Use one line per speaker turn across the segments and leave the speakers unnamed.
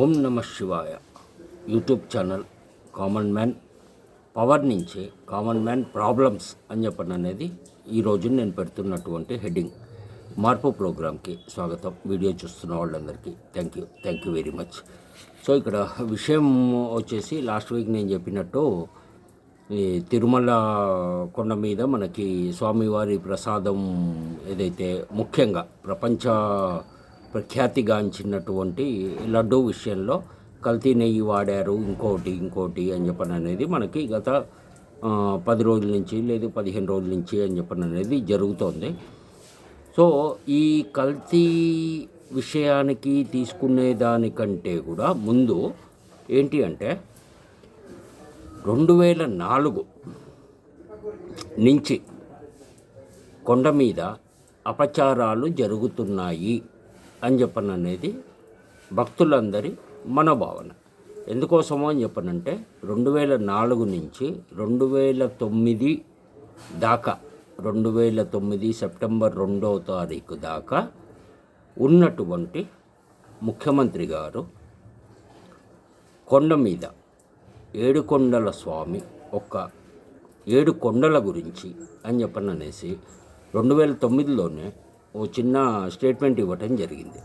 ఓం నమ శివాయ. YouTube channel common man power నుంచి కామన్ మ్యాన్ ప్రాబ్లమ్స్ అని చెప్పండి అనేది ఈరోజు నేను పెడుతున్నటువంటి హెడ్డింగ్. మార్పు ప్రోగ్రామ్కి స్వాగతం. వీడియో చూస్తున్న వాళ్ళందరికీ thank you. Thank you very much. So ఇక్కడ విషయం వచ్చేసి లాస్ట్ వీక్ నేను చెప్పినట్టు ఈ తిరుమల కొండ మీద మనకి స్వామివారి ప్రసాదం ఏదైతే ముఖ్యంగా ప్రపంచ ప్రఖ్యాతిగాంచినటువంటి లడ్డూ విషయంలో కల్తీ నెయ్యి వాడారు ఇంకోటి ఇంకోటి అని చెప్పని అనేది మనకి గత పది రోజుల నుంచి లేదు పదిహేను రోజుల నుంచి అని చెప్పని అనేది జరుగుతోంది. సో ఈ కల్తీ విషయానికి తీసుకునే దానికంటే కూడా ముందు ఏంటి అంటే రెండు వేల నాలుగు నుంచి కొండ మీద అపచారాలు జరుగుతున్నాయి. అని చెప్పను అనేది భక్తులందరి మనోభావన. ఎందుకోసమో అని చెప్పనంటే రెండు వేల నాలుగు నుంచి రెండు వేల తొమ్మిది దాకా రెండు వేల తొమ్మిది సెప్టెంబర్ రెండవ తారీఖు దాకా ఉన్నటువంటి ముఖ్యమంత్రి గారు కొండ మీద ఏడుకొండల స్వామి ఒక్క ఏడు కొండల గురించి అని చెప్పననేసి రెండు వేల తొమ్మిదిలోనే ఓ చిన్న స్టేట్మెంట్ ఇవ్వటం జరిగింది.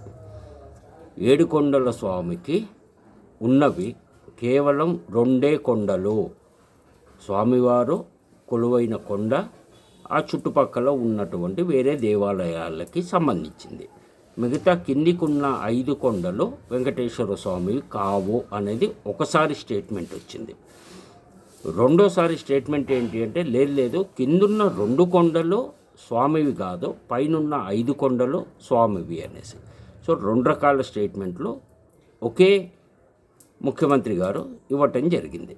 ఏడుకొండల స్వామికి ఉన్నవి కేవలం రెండే కొండలు. స్వామివారు కొలువైన కొండ ఆ చుట్టుపక్కల ఉన్నటువంటి వేరే దేవాలయాలకి సంబంధించింది. మిగతా కిందికున్న ఐదు కొండలు వెంకటేశ్వర స్వామి కావు అనేది ఒకసారి స్టేట్మెంట్ వచ్చింది. రెండోసారి స్టేట్మెంట్ ఏంటి అంటే లేదు లేదు కిందున్న రెండు కొండలు స్వామివి కాదు పైనున్న ఐదు కొండలు స్వామివి అనేసి. సో రెండు రకాల స్టేట్మెంట్లు ఒకే ముఖ్యమంత్రి గారు ఇవ్వటం జరిగింది.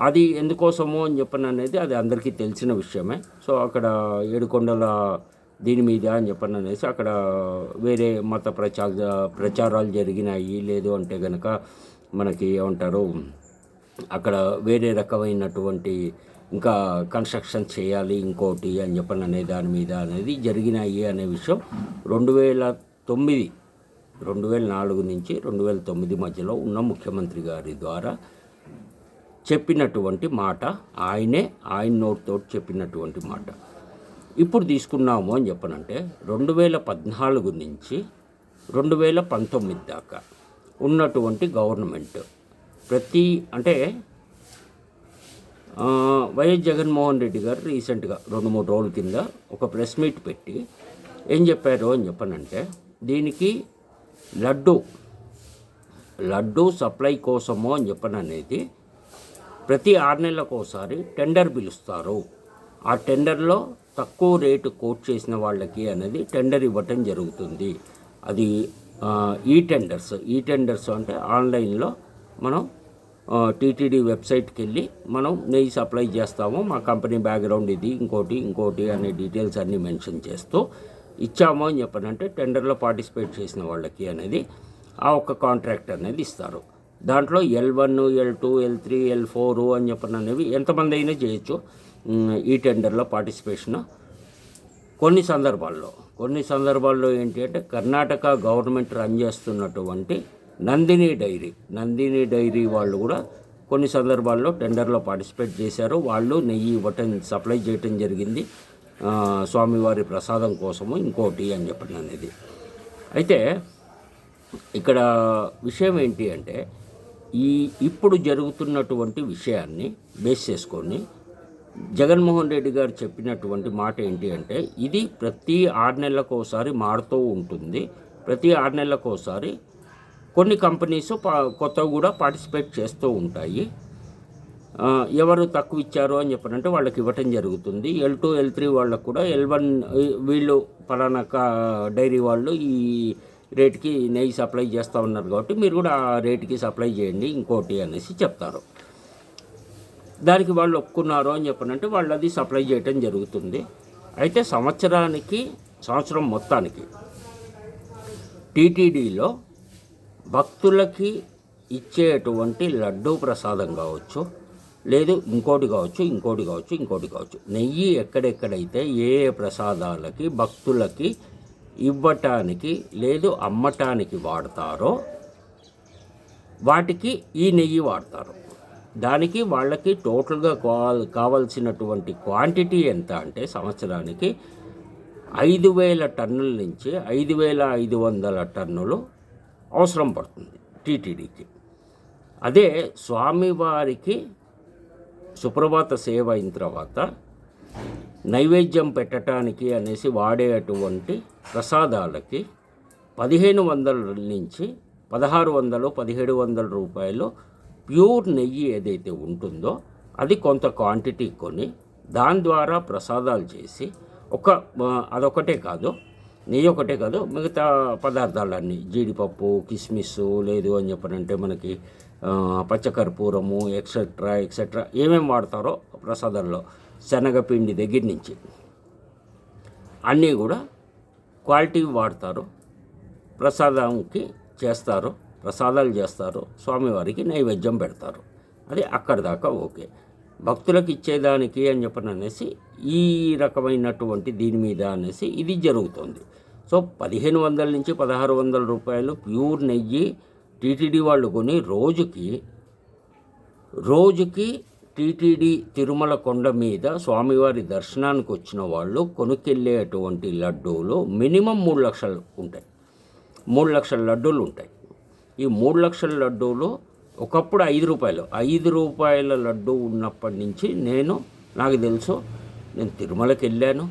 అది ఎందుకోసమో అని చెప్పను అనేది అది అందరికీ తెలిసిన విషయమే. సో అక్కడ ఏడుకొండల దీని మీద అని చెప్పను అనేసి అక్కడ వేరే మత ప్రచార ప్రచారాలు జరిగినాయి. లేదు అంటే కనుక మనకి ఏమంటారు అక్కడ వేరే రకమైనటువంటి ఇంకా కన్స్ట్రక్షన్ చేయాలి ఇంకోటి అని చెప్పని అనే దాని మీద అనేది జరిగినాయి అనే విషయం రెండు వేల తొమ్మిది రెండు వేల నాలుగు నుంచి రెండు వేల తొమ్మిది మధ్యలో ఉన్న ముఖ్యమంత్రి గారి ద్వారా చెప్పినటువంటి మాట ఆయనే ఆయన నోటితో చెప్పినటువంటి మాట. ఇప్పుడు తీసుకున్నాము అని చెప్పనంటే రెండు వేల పద్నాలుగు నుంచి రెండు వేల పంతొమ్మిది దాకా ఉన్నటువంటి గవర్నమెంట్ ప్రతి అంటే వైఎస్ జగన్మోహన్ రెడ్డి గారు రీసెంట్గా రెండు మూడు రోజుల కింద ఒక ప్రెస్ మీట్ పెట్టి ఏం చెప్పారు అని చెప్పనంటే దీనికి లడ్డు లడ్డు సప్లై కోసము అని చెప్పను అనేది ప్రతి ఆరు నెలలకు ఒకసారి టెండర్ పిలుస్తారు. ఆ టెండర్లో తక్కువ రేటు కోట్ చేసిన వాళ్ళకి అనేది టెండర్ ఇవ్వటం జరుగుతుంది. అది ఈ టెండర్స్ ఈ టెండర్స్ అంటే ఆన్లైన్లో మనం టీటీడీ వెబ్సైట్కి వెళ్ళి మనం నెయ్యి సప్లై చేస్తాము. మా కంపెనీ బ్యాక్గ్రౌండ్ ఇది ఇంకోటి ఇంకోటి అనే డీటెయిల్స్ అన్నీ మెన్షన్ చేస్తూ ఇచ్చాము అని చెప్పనంటే టెండర్లో పార్టిసిపేట్ చేసిన వాళ్ళకి అనేది ఆ ఒక్క కాంట్రాక్ట్ అనేది ఇస్తారు. దాంట్లో L one L two L three L four అని చెప్పని అనేవి ఎంతమంది అయినా చేయొచ్చు ఈ టెండర్లో పార్టిసిపేషన్ కొన్ని సందర్భాల్లో. కొన్ని సందర్భాల్లో ఏంటి అంటే కర్ణాటక గవర్నమెంట్ రన్ చేస్తున్నటువంటి నందిని డైరీ. నందిని డైరీ వాళ్ళు కూడా కొన్ని సందర్భాల్లో టెండర్లో పార్టిసిపేట్ చేశారు. వాళ్ళు నెయ్యి ఇవ్వటం సప్లై చేయటం జరిగింది. స్వామివారి ప్రసాదం కోసము ఇంకోటి అని చెప్పడం అనేది అయితే ఇక్కడ విషయం ఏంటి అంటే ఈ ఇప్పుడు జరుగుతున్నటువంటి విషయాన్ని బేస్ చేసుకొని జగన్మోహన్ రెడ్డి గారు చెప్పినటువంటి మాట ఏంటి అంటే ఇది ప్రతి ఆరు నెలలకు ఒకసారి మారుతూ ఉంటుంది. ప్రతి ఆరు నెలలకు ఒకసారి కొన్ని కంపెనీస్ కొత్తవి కూడా పార్టిసిపేట్ చేస్తూ ఉంటాయి. ఎవరు తక్కువ ఇచ్చారో అని చెప్పనంటే వాళ్ళకి ఇవ్వటం జరుగుతుంది. ఎల్ టూ ఎల్ త్రీ వాళ్ళకు కూడా ఎల్ వన్ వీళ్ళు పలానా కా- డైరీ వాళ్ళు ఈ రేట్కి నెయ్యి సప్లై చేస్తూ ఉన్నారు కాబట్టి మీరు కూడా ఆ రేటుకి సప్లై చేయండి ఇంకోటి అనేసి చెప్తారు. దానికి వాళ్ళు ఒప్పుకున్నారు అని చెప్పనంటే వాళ్ళు అది సప్లై చేయటం జరుగుతుంది. అయితే సంవత్సరానికి సంవత్సరం మొత్తానికి టీటీడీలో భక్తులకి ఇచ్చేటువంటి లడ్డూ ప్రసాదం కావచ్చు లేదు ఇంకోటి కావచ్చు ఇంకోటి కావచ్చు ఇంకోటి కావచ్చు. నెయ్యి ఎక్కడెక్కడైతే ఏ ఏ ప్రసాదాలకి భక్తులకి ఇవ్వటానికి లేదు అమ్మటానికి వాడతారో వాటికి ఈ నెయ్యి వాడతారు. దానికి వాళ్ళకి టోటల్గా కావాల్సినటువంటి క్వాంటిటీ ఎంత అంటే సంవత్సరానికి ఐదు వేల టన్నుల నుంచి ఐదు వేల ఐదు వందల టన్నులు అవసరం పడుతుంది టీటీడీకి. అదే స్వామివారికి సుప్రభాత సేవ అయిన తర్వాత నైవేద్యం పెట్టడానికి అనేసి వాడేటువంటి ప్రసాదాలకి పదిహేను వందల నుంచి పదహారు వందలు పదిహేడు వందల రూపాయలు ప్యూర్ నెయ్యి ఏదైతే ఉంటుందో అది కొంత క్వాంటిటీ కొని దాని ద్వారా ప్రసాదాలు చేసి ఒక అదొకటే కాదు నెయ్యి ఒకటే కాదు మిగతా పదార్థాలన్నీ జీడిపప్పు కిస్మిస్ లేదు అని చెప్పనంటే మనకి పచ్చకర్పూరము ఎక్సెట్రా ఎక్సెట్రా ఏమేమి వాడతారో ప్రసాదంలో శనగపిండి దగ్గర నుంచి. అన్నీ కూడా క్వాలిటీ వాడతారు ప్రసాదంకి చేస్తారు ప్రసాదాలు చేస్తారు స్వామివారికి నైవేద్యం పెడతారు. అది అక్కడి దాకా ఓకే. భక్తులకు ఇచ్చేదానికి అని చెప్పననేసి ఈ రకమైనటువంటి దీని మీద అనేసి ఇది జరుగుతుంది. సో పదిహేను వందల నుంచి పదహారు వందల రూపాయలు ప్యూర్ నెయ్యి టీటీడీ వాళ్ళు కొని రోజుకి రోజుకి టీటీడీ తిరుమల కొండ మీద స్వామివారి దర్శనానికి వచ్చిన వాళ్ళు కొనుక్కెళ్ళేటువంటి లడ్డూలు మినిమం మూడు లక్షలు ఉంటాయి. మూడు లక్షల లడ్డూలు ఉంటాయి. ఈ మూడు లక్షల లడ్డూలు ఒకప్పుడు ఐదు రూపాయలు. ఐదు రూపాయల లడ్డు ఉన్నప్పటి నుంచి నేను నాకు తెలుసు నేను తిరుమలకి వెళ్ళాను.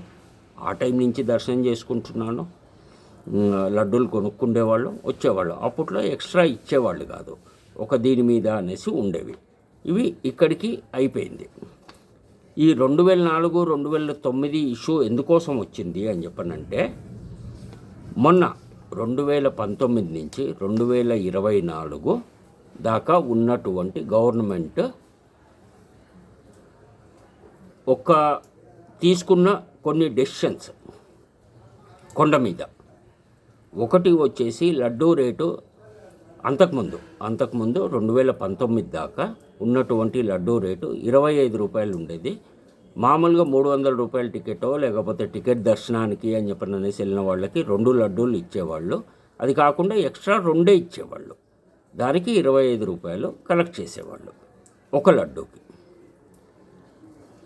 ఆ టైం నుంచి దర్శనం చేసుకుంటున్నాను. లడ్డూలు కొనుక్కుండేవాళ్ళు వచ్చేవాళ్ళు. అప్పట్లో ఎక్స్ట్రా ఇచ్చేవాళ్ళు కాదు. ఒక దీని మీద అనేసి ఉండేవి. ఇవి ఇక్కడికి అయిపోయింది. ఈ రెండు వేల నాలుగు రెండు వేల తొమ్మిది ఇష్యూ ఎందుకోసం వచ్చింది అని చెప్పనంటే మొన్న రెండు వేల పంతొమ్మిది నుంచి రెండు వేల ఇరవై నాలుగు దాకా ఉన్నటువంటి గవర్నమెంట్ ఒక తీసుకున్న కొన్ని డెసిషన్స్ కొండ మీద. ఒకటి వచ్చేసి లడ్డూ రేటు అంతకుముందు అంతకుముందు రెండు వేల పంతొమ్మిది దాకా ఉన్నటువంటి లడ్డూ రేటు ఇరవై ఐదు రూపాయలు ఉండేది. మామూలుగా మూడు వందల రూపాయల టికెటో లేకపోతే టికెట్ దర్శనానికి అని చెప్పిన అనేసి వెళ్ళిన వాళ్ళకి రెండు లడ్డూలు ఇచ్చేవాళ్ళు. అది కాకుండా ఎక్స్ట్రా రెండే ఇచ్చేవాళ్ళు. దానికి ఇరవై ఐదు రూపాయలు కలెక్ట్ చేసేవాళ్ళు ఒక లడ్డూకి.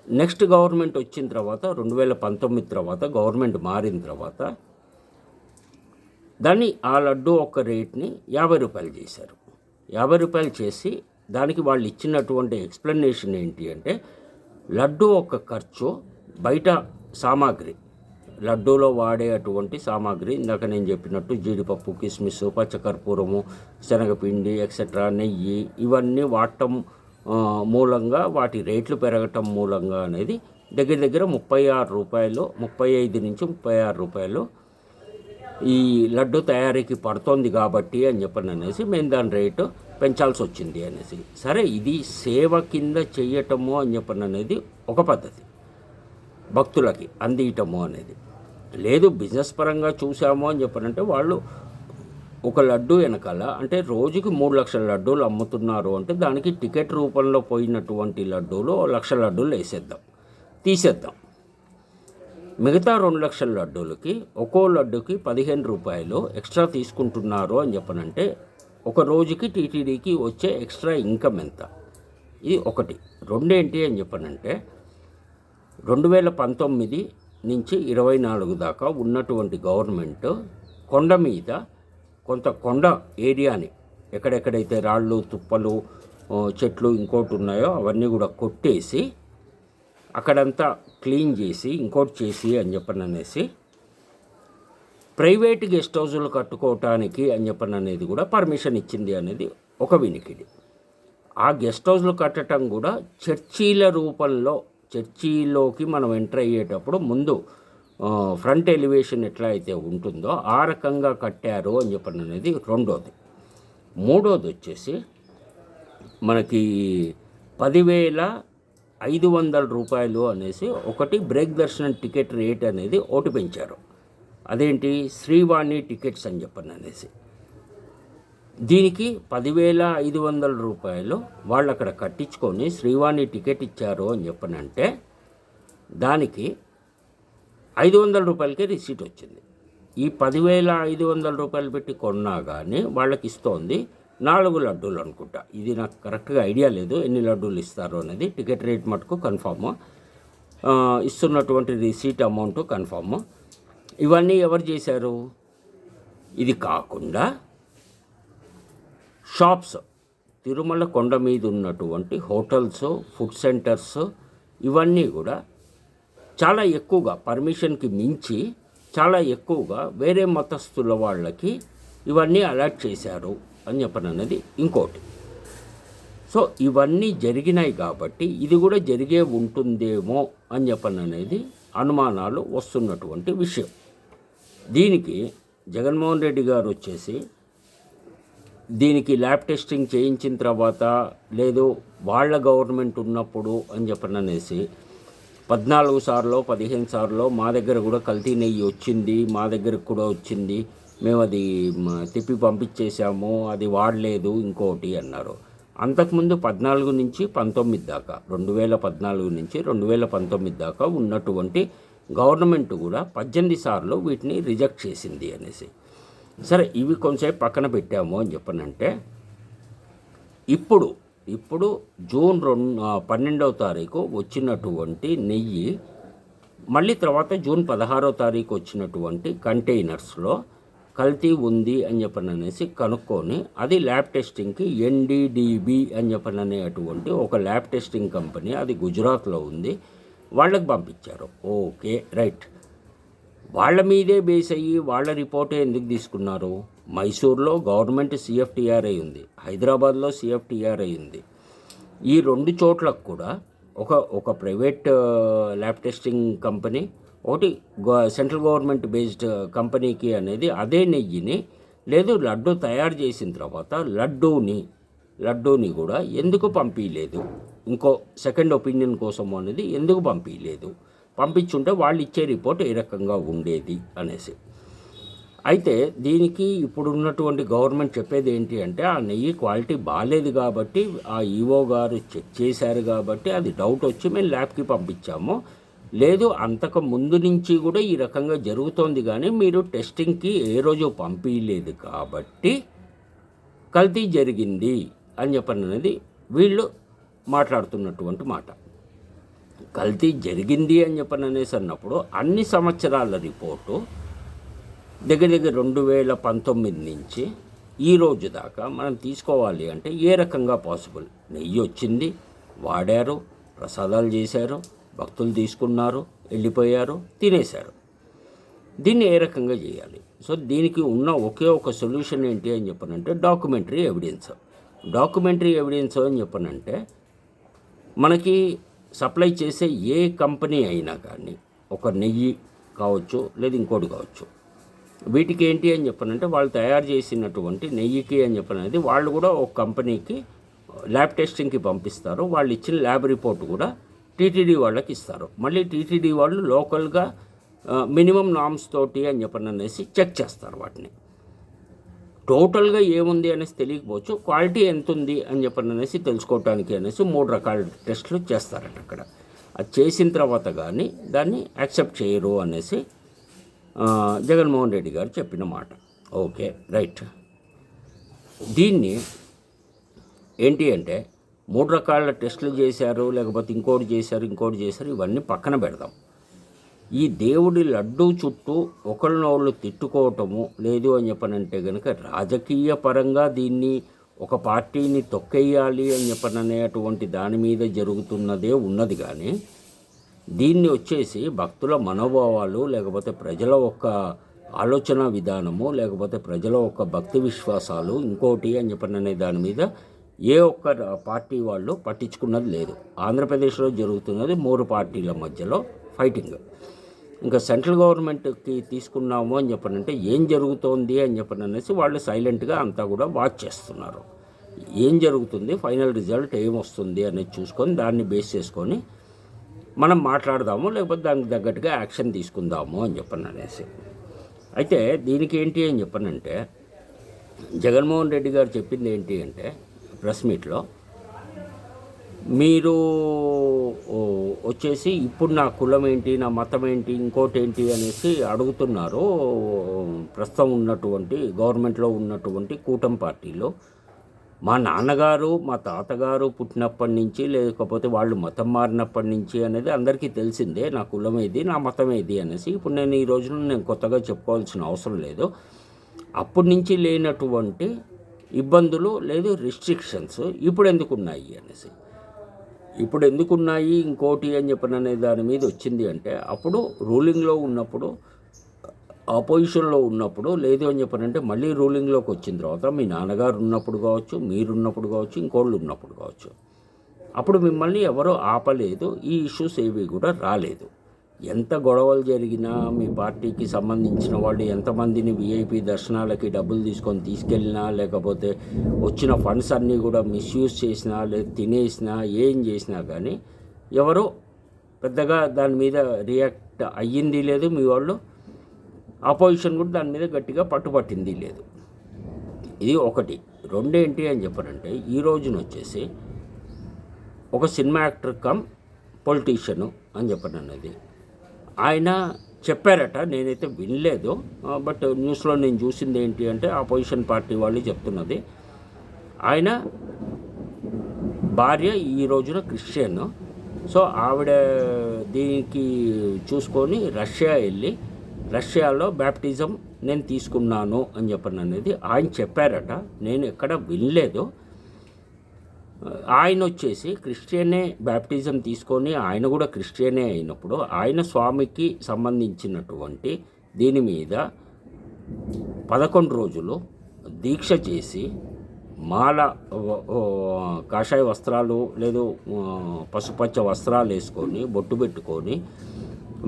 నెక్స్ట్ గవర్నమెంట్ వచ్చిన తర్వాత రెండు వేల పంతొమ్మిది తర్వాత గవర్నమెంట్ మారిన తర్వాత దాన్ని ఆ లడ్డు ఒక రేట్ని యాభై రూపాయలు చేశారు. యాభై రూపాయలు చేసి దానికి వాళ్ళు ఇచ్చినటువంటి ఎక్స్ప్లెనేషన్ ఏంటి అంటే లడ్డు ఒక ఖర్చు బయట సామాగ్రి లడ్డూలో వాడే అటువంటి సామాగ్రి ఇందాక నేను చెప్పినట్టు జీడిపప్పు కిస్మిస్ పచ్చకర్పూరము శనగపిండి ఎక్సెట్రా నెయ్యి ఇవన్నీ వాడటం మూలంగా వాటి రేట్లు పెరగటం మూలంగా అనేది దగ్గర దగ్గర ముప్పై ఆరు రూపాయలు ముప్పై ఐదు నుంచి ముప్పై ఆరు రూపాయలు ఈ లడ్డు తయారీకి పడుతోంది కాబట్టి అని చెప్పని అనేసి మేము దాని రేటు పెంచాల్సి వచ్చింది అనేసి. సరే ఇది సేవ కింద చెయ్యటము అని చెప్పని అనేది ఒక పద్ధతి. భక్తులకి అందియటము అనేది. లేదు బిజినెస్ పరంగా చూసాము అని చెప్పనంటే వాళ్ళు ఒక లడ్డు వెనకాల అంటే రోజుకి మూడు లక్షల లడ్డూలు అమ్ముతున్నారు అంటే దానికి టికెట్ రూపంలో పోయినటువంటి లడ్డూలు లక్ష లడ్డూలు వేసేద్దాం తీసేద్దాం. మిగతా రెండు లక్షల లడ్డూలకి ఒక్కో లడ్డుకి పదిహేను రూపాయలు ఎక్స్ట్రా తీసుకుంటున్నారు అని చెప్పనంటే ఒక రోజుకి టీటీడీకి వచ్చే ఎక్స్ట్రా ఇన్కమ్ ఎంత? ఇది ఒకటి. రెండేంటి అని చెప్పనంటే రెండు వేల పంతొమ్మిది నుంచి ఇరవై నాలుగు దాకా ఉన్నటువంటి గవర్నమెంట్ కొండ మీద కొంత కొండ ఏరియాని ఎక్కడెక్కడైతే రాళ్ళు తుప్పలు చెట్లు ఇంకోటి ఉన్నాయో అవన్నీ కూడా కొట్టేసి అక్కడంతా క్లీన్ చేసి ఇంకోటి చేసి అని చెప్పని అనేసి ప్రైవేట్ గెస్ట్ హౌజులు కట్టుకోవటానికి అని చెప్పని అనేది కూడా పర్మిషన్ ఇచ్చింది అనేది ఒక వినికిడి. ఆ గెస్ట్ హౌస్లు కట్టడం కూడా చర్చీల రూపంలో చర్చీలోకి మనం ఎంటర్ అయ్యేటప్పుడు ముందు ఫ్రంట్ ఎలివేషన్ ఎట్లా అయితే ఉంటుందో ఆ రకంగా కట్టారు అని చెప్పడం అనేది రెండోది. మూడోది వచ్చేసి మనకి పదివేల ఐదు వందల రూపాయలు అనేసి ఒకటి బ్రేక్ దర్శనం టికెట్ రేట్ అనేది ఒకటి పెంచారు. అదేంటి? శ్రీవాణి టికెట్స్ అని చెప్పని అనేసి. దీనికి పదివేల ఐదు వందల రూపాయలు వాళ్ళు అక్కడ కట్టించుకొని శ్రీవాణి టికెట్ ఇచ్చారు అని చెప్పనంటే దానికి ఐదు వందల రూపాయలకే రిసీట్ వచ్చింది. ఈ పదివేల ఐదు వందల రూపాయలు పెట్టి కొన్నా కానీ వాళ్ళకి ఇస్తోంది నాలుగు లడ్డూలు అనుకుంటా. ఇది నాకు కరెక్ట్గా ఐడియా లేదు ఎన్ని లడ్డూలు ఇస్తారు అనేది. టికెట్ రేట్ మటుకు కన్ఫామ్ ఇస్తున్నటువంటి రిసీట్ అమౌంట్ కన్ఫామ్ ఇవన్నీ ఎవరు చేశారు? ఇది కాకుండా షాప్స్ తిరుమల కొండ మీద ఉన్నటువంటి హోటల్స్ ఫుడ్ సెంటర్స్ ఇవన్నీ కూడా చాలా ఎక్కువగా పర్మిషన్కి మించి చాలా ఎక్కువగా వేరే మతస్థుల వాళ్ళకి ఇవన్నీ అలర్ట్ చేశారు అని చెప్పనన్నది ఇంకోటి. సో ఇవన్నీ జరిగినాయి కాబట్టి ఇది కూడా జరిగే ఉంటుందేమో అని చెప్పననేది అనుమానాలు వస్తున్నటువంటి విషయం. దీనికి జగన్మోహన్ రెడ్డి గారు వచ్చేసి దీనికి ల్యాబ్ టెస్టింగ్ చేయించిన తర్వాత లేదు వాళ్ళ గవర్నమెంట్ ఉన్నప్పుడు అని చెప్పననేసి పద్నాలుగు సార్లు పదిహేను సార్లు మా దగ్గర కూడా కల్తీ నెయ్యి వచ్చింది మా దగ్గరకు కూడా వచ్చింది. మేము అది తిప్పి పంపించేసాము అది వాడలేదు ఇంకోటి అన్నారు. అంతకుముందు పద్నాలుగు నుంచి పంతొమ్మిది దాకా రెండు వేల పద్నాలుగు నుంచి రెండు వేల పంతొమ్మిది దాకా ఉన్నటువంటి గవర్నమెంట్ కూడా పద్దెనిమిది సార్లు వీటిని రిజెక్ట్ చేసింది అనేసి. సరే ఇవి కొంచెంసేపు పక్కన పెట్టాము అని చెప్పనంటే ఇప్పుడు ఇప్పుడు జూన్ రెండు పన్నెండవ తారీఖు వచ్చినటువంటి నెయ్యి మళ్ళీ తర్వాత జూన్ పదహారో తారీఖు వచ్చినటువంటి కంటైనర్స్లో కల్తీ ఉంది అని చెప్పని అనేసి కనుక్కొని అది ల్యాబ్ టెస్టింగ్కి ఎన్డీడీబీ అని చెప్పని అనేటువంటి ఒక ల్యాబ్ టెస్టింగ్ కంపెనీ అది గుజరాత్లో ఉంది వాళ్ళకి పంపించారు. Okay right. వాళ్ళ మీదే బేస్ అయ్యి వాళ్ళ రిపోర్టే ఎందుకు తీసుకున్నారు? మైసూర్లో గవర్నమెంట్ సిఎఫ్టిఆర్ఐ ఉంది. హైదరాబాద్లో సిఎఫ్టీఆర్ అయింది ఈ రెండు చోట్లకు కూడా ఒక ఒక ప్రైవేట్ ల్యాబ్ టెస్టింగ్ కంపెనీ ఒకటి సెంట్రల్ గవర్నమెంట్ బేస్డ్ కంపెనీకి అనేది అదే నెయ్యిని లేదు లడ్డు తయారు చేసిన తర్వాత లడ్డూని లడ్డూని కూడా ఎందుకు పంపించలేదు ఇంకో సెకండ్ ఒపీనియన్ కోసం అనేది ఎందుకు పంపించలేదు పంపించుంటే వాళ్ళు ఇచ్చే రిపోర్ట్ ఏ రకంగా ఉండేది అనేసి. అయితే దీనికి ఇప్పుడున్నటువంటి గవర్నమెంట్ చెప్పేది ఏంటి అంటే ఆ నెయ్యి క్వాలిటీ బాగాలేదు కాబట్టి ఆ ఈఓ గారు చెక్ చేశారు కాబట్టి అది డౌట్ వచ్చి మేము ల్యాబ్కి పంపించాము. లేదు అంతకు ముందు నుంచి కూడా ఈ రకంగా జరుగుతోంది కానీ మీరు టెస్టింగ్కి ఏ రోజు పంపించలేదు కాబట్టి కల్తీ జరిగింది అని చెప్పని అనేది వీళ్ళు మాట్లాడుతున్నటువంటి మాట. కల్తీ జరిగింది అని చెప్పని అనేసి అన్నప్పుడు అన్ని సంవత్సరాల రిపోర్టు దగ్గర దగ్గర రెండు వేల పంతొమ్మిది నుంచి ఈ రోజు దాకా మనం తీసుకోవాలి అంటే ఏ రకంగా పాసిబుల్ నెయ్యి వచ్చింది వాడారు ప్రసాదాలు చేశారు భక్తులు తీసుకున్నారు వెళ్ళిపోయారు తినేశారు. దీన్ని ఏ రకంగా చేయాలి? సో దీనికి ఉన్న ఒకే ఒక సొల్యూషన్ ఏంటి అని చెప్పనంటే డాక్యుమెంటరీ ఎవిడెన్స్ డాక్యుమెంటరీ ఎవిడెన్స్ అని చెప్పనంటే మనకి సప్లై చేసే ఏ కంపెనీ అయినా కానీ ఒక నెయ్యి కావచ్చు లేదు ఇంకోటి కావచ్చు వీటికి ఏంటి అని చెప్పనంటే వాళ్ళు తయారు చేసినటువంటి నెయ్యికి అని చెప్పనది వాళ్ళు కూడా ఒక కంపెనీకి ల్యాబ్ టెస్టింగ్కి పంపిస్తారు. వాళ్ళు ఇచ్చిన ల్యాబ్ రిపోర్ట్ కూడా టీటీడీ వాళ్ళకి ఇస్తారు. మళ్ళీ టీటీడీ వాళ్ళు లోకల్గా మినిమం నామ్స్ తోటి అని చెప్పననేసి చెక్ చేస్తారు వాటిని. టోటల్గా ఏముంది అనేసి తెలియకపోవచ్చు. క్వాలిటీ ఎంత ఉంది అని చెప్పని అనేసి తెలుసుకోవటానికి అనేసి మూడు రకాల టెస్టులు చేస్తారట అక్కడ. అది చేసిన తర్వాత కానీ దాన్ని యాక్సెప్ట్ చేయరు అనేసి జగన్మోహన్ రెడ్డి గారు చెప్పిన మాట. Okay right. దీన్ని ఏంటి అంటే మూడు రకాల టెస్టులు చేశారు లేకపోతే ఇంకోటి చేశారు ఇంకోటి చేశారు ఇవన్నీ పక్కన పెడదాం. ఈ దేవుడి లడ్డు చుట్టూ ఒకళ్ళనోళ్ళు తిట్టుకోవటము లేదు అని చెప్పనంటే కనుక రాజకీయ పరంగా దీన్ని ఒక పార్టీని తొక్కేయాలి అని చెప్పననేటువంటి దాని మీద జరుగుతున్నదే ఉన్నది కానీ దీన్ని వచ్చేసి భక్తుల మనోభావాలు లేకపోతే ప్రజల యొక్క ఆలోచన విధానము లేకపోతే ప్రజల యొక్క భక్తి విశ్వాసాలు ఇంకోటి అని చెప్పననే దాని మీద ఏ ఒక్క పార్టీ వాళ్ళు పట్టించుకున్నది లేదు. ఆంధ్రప్రదేశ్లో జరుగుతున్నది మూడు పార్టీల మధ్యలో ఫైటింగ్. ఇంకా సెంట్రల్ గవర్నమెంట్కి తీసుకున్నాము అని చెప్పనంటే ఏం జరుగుతోంది అని చెప్పననేసి వాళ్ళు సైలెంట్గా అంతా కూడా వాచ్ చేస్తున్నారు. ఏం జరుగుతుంది? ఫైనల్ రిజల్ట్ ఏమొస్తుంది అనేది చూసుకొని దాన్ని బేస్ చేసుకొని మనం మాట్లాడదాము లేకపోతే దానికి తగ్గట్టుగా యాక్షన్ తీసుకుందాము అని చెప్పను అనేసి. అయితే దీనికి ఏంటి అని చెప్పనంటే జగన్మోహన్ రెడ్డి గారు చెప్పింది ఏంటి అంటే ప్రెస్ మీట్లో మీరు వచ్చేసి ఇప్పుడు నా కులం ఏంటి నా మతం ఏంటి ఇంకోటి ఏంటి అనేసి అడుగుతున్నారు. ప్రస్తుతం ఉన్నటువంటి గవర్నమెంట్లో ఉన్నటువంటి కూటమి పార్టీలో మా నాన్నగారు మా తాతగారు పుట్టినప్పటి నుంచి లేకపోతే వాళ్ళు మతం మారినప్పటి నుంచి అనేది అందరికీ తెలిసిందే నా కులం ఏది నా మతం ఏది అనేసి. ఇప్పుడు నేను ఈ రోజున నేను కొత్తగా చెప్పుకోవాల్సిన అవసరం లేదు. అప్పటి నుంచి లేనటువంటి ఇబ్బందులు లేదు రిస్ట్రిక్షన్స్ ఇప్పుడు ఎందుకు ఉన్నాయి అనేసి. ఇప్పుడు ఎందుకున్నాయి ఇంకోటి అని చెప్పిన అనే దాని మీద వచ్చింది అంటే అప్పుడు రూలింగ్లో ఉన్నప్పుడు ఆపోజిషన్లో ఉన్నప్పుడు లేదు అని చెప్పనంటే మళ్ళీ రూలింగ్లోకి వచ్చిన తర్వాత మీ నాన్నగారు ఉన్నప్పుడు కావచ్చు మీరు ఉన్నప్పుడు కావచ్చు ఇంకోళ్ళు ఉన్నప్పుడు కావచ్చు. అప్పుడు మిమ్మల్ని ఎవరో ఆపలేదు ఈ ఇష్యూస్ ఏవి కూడా రాలేదు. ఎంత గొడవలు జరిగినా మీ పార్టీకి సంబంధించిన వాళ్ళు ఎంతమందిని విఐపి దర్శనాలకి డబ్బులు తీసుకొని తీసుకెళ్ళినా లేకపోతే వచ్చిన ఫండ్స్ అన్నీ కూడా మిస్యూజ్ చేసినా లేదా తినేసినా ఏం చేసినా కానీ ఎవరో పెద్దగా దాని మీద రియాక్ట్ అయ్యింది లేదు మీ వాళ్ళు. ఆపోజిషన్ కూడా దాని మీద గట్టిగా పట్టుపట్టింది లేదు. ఇది ఒకటి. రెండేంటి అని చెప్పారంటే ఈ రోజున వచ్చేసి ఒక సినిమా యాక్టర్ కమ్ పొలిటీషియను అని చెప్పండి ఆయన చెప్పారట నేనైతే వినలేదు బట్ న్యూస్లో నేను చూసింది ఏంటి అంటే ఆపోజిషన్ పార్టీ వాళ్ళు చెప్తున్నది. ఆయన భార్య ఈ రోజున క్రిస్టియన్. సో ఆవిడ దీనికి చూసుకొని రష్యా వెళ్ళి రష్యాలో బ్యాప్టిజం నేను తీసుకున్నాను అని చెప్పను అనేది ఆయన చెప్పారట. నేను ఎక్కడ వినలేదు. ఆయన వచ్చేసి క్రిస్టియనే బ్యాప్టిజం తీసుకొని ఆయన కూడా క్రిస్టియనే అయినప్పుడు ఆయన స్వామికి సంబంధించినటువంటి దీని మీద పదకొండు రోజులు దీక్ష చేసి మాల కాషాయ వస్త్రాలు లేదు పసుపచ్చ వస్త్రాలు వేసుకొని బొట్టు పెట్టుకొని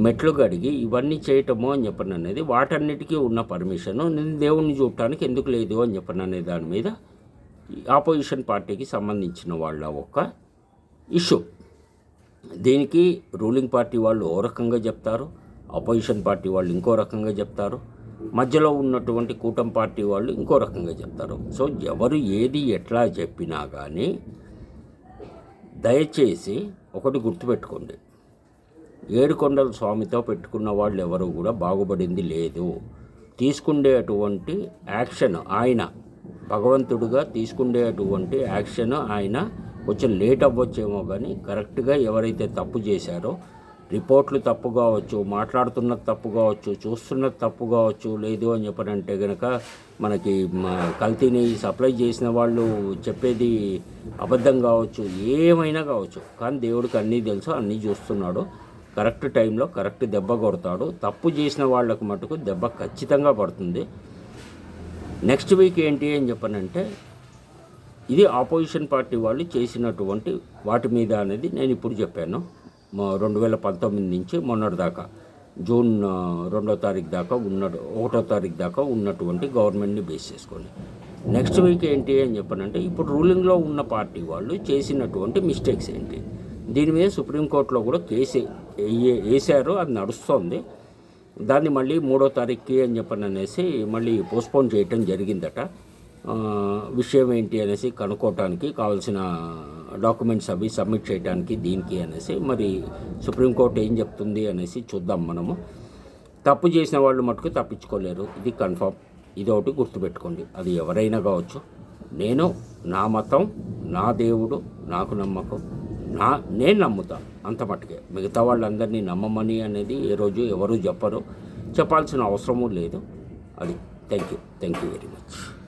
మెట్లు కడిగి ఇవన్నీ చేయటము అని చెప్పను అనేది వాటన్నిటికీ ఉన్న పర్మిషన్. నేను దేవుణ్ణి చూడటానికి ఎందుకు లేదు అని చెప్పను అనే దాని మీద ఆపోజిషన్ పార్టీకి సంబంధించిన వాళ్ళ ఒక ఇష్యూ. దీనికి రూలింగ్ పార్టీ వాళ్ళు ఓ రకంగా చెప్తారు అపోజిషన్ పార్టీ వాళ్ళు ఇంకో రకంగా చెప్తారు మధ్యలో ఉన్నటువంటి కూటమి పార్టీ వాళ్ళు ఇంకో రకంగా చెప్తారు. సో ఎవరు ఏది ఎట్లా చెప్పినా కానీ దయచేసి ఒకటి గుర్తుపెట్టుకోండి. ఏడుకొండల స్వామితో పెట్టుకున్న వాళ్ళు ఎవరు కూడా బాగుపడింది లేదు. తీసుకుండేటువంటి యాక్షన్ ఆయన భగవంతుడుగా తీసుకుండేటువంటి యాక్షన్ ఆయన కొంచెం లేట్ అవ్వచ్చేమో కానీ కరెక్ట్గా ఎవరైతే తప్పు చేశారో రిపోర్ట్లు తప్పు కావచ్చు మాట్లాడుతున్నది తప్పు కావచ్చు చూస్తున్నది తప్పు కావచ్చు లేదు అని చెప్పనంటే కనుక మనకి కల్తీని సప్లై చేసిన వాళ్ళు చెప్పేది అబద్ధం కావచ్చు ఏమైనా కావచ్చు. కానీ దేవుడికి అన్నీ తెలుసు అన్నీ చూస్తున్నాడు. కరెక్ట్ టైంలో కరెక్ట్ దెబ్బ కొడతాడు. తప్పు చేసిన వాళ్ళకు మటుకు దెబ్బ ఖచ్చితంగా పడుతుంది. నెక్స్ట్ వీక్ ఏంటి అని చెప్పనంటే ఇది ఆపోజిషన్ పార్టీ వాళ్ళు చేసినటువంటి వాటి మీద అనేది నేను ఇప్పుడు చెప్పాను. రెండు వేల పంతొమ్మిది నుంచి మొన్నటి దాకా జూన్ రెండో తారీఖు దాకా ఉన్న ఒకటో తారీఖు దాకా ఉన్నటువంటి గవర్నమెంట్ని బేస్ చేసుకొని. నెక్స్ట్ వీక్ ఏంటి అని చెప్పనంటే ఇప్పుడు రూలింగ్లో ఉన్న పార్టీ వాళ్ళు చేసినటువంటి మిస్టేక్స్ ఏంటి? దీని మీద సుప్రీంకోర్టులో కూడా కేసు వేసారో వేశారు అది నడుస్తోంది. దాన్ని మళ్ళీ మూడో తారీఖుకి అని చెప్పని అనేసి మళ్ళీ పోస్ట్పోన్ చేయటం జరిగిందట. విషయం ఏంటి అనేసి కనుక్కోవటానికి కావాల్సిన డాక్యుమెంట్స్ అవి సబ్మిట్ చేయడానికి దీనికి అనేసి మరి సుప్రీంకోర్టు ఏం చెప్తుంది అనేసి చూద్దాం మనము. తప్పు చేసిన వాళ్ళు మటుకు తప్పించుకోలేరు. ఇది కన్ఫామ్. ఇది ఒకటి గుర్తుపెట్టుకోండి. అది ఎవరైనా కావచ్చు. నేను నా మతం నా దేవుడు నాకు నమ్మకం నా నేను నమ్ముతాను అంత మట్టుకే. మిగతా వాళ్ళందరినీ నమ్మమని అనేది ఏ రోజు ఎవరు చెప్పరు. చెప్పాల్సిన అవసరము లేదు. అది thank you thank you very much.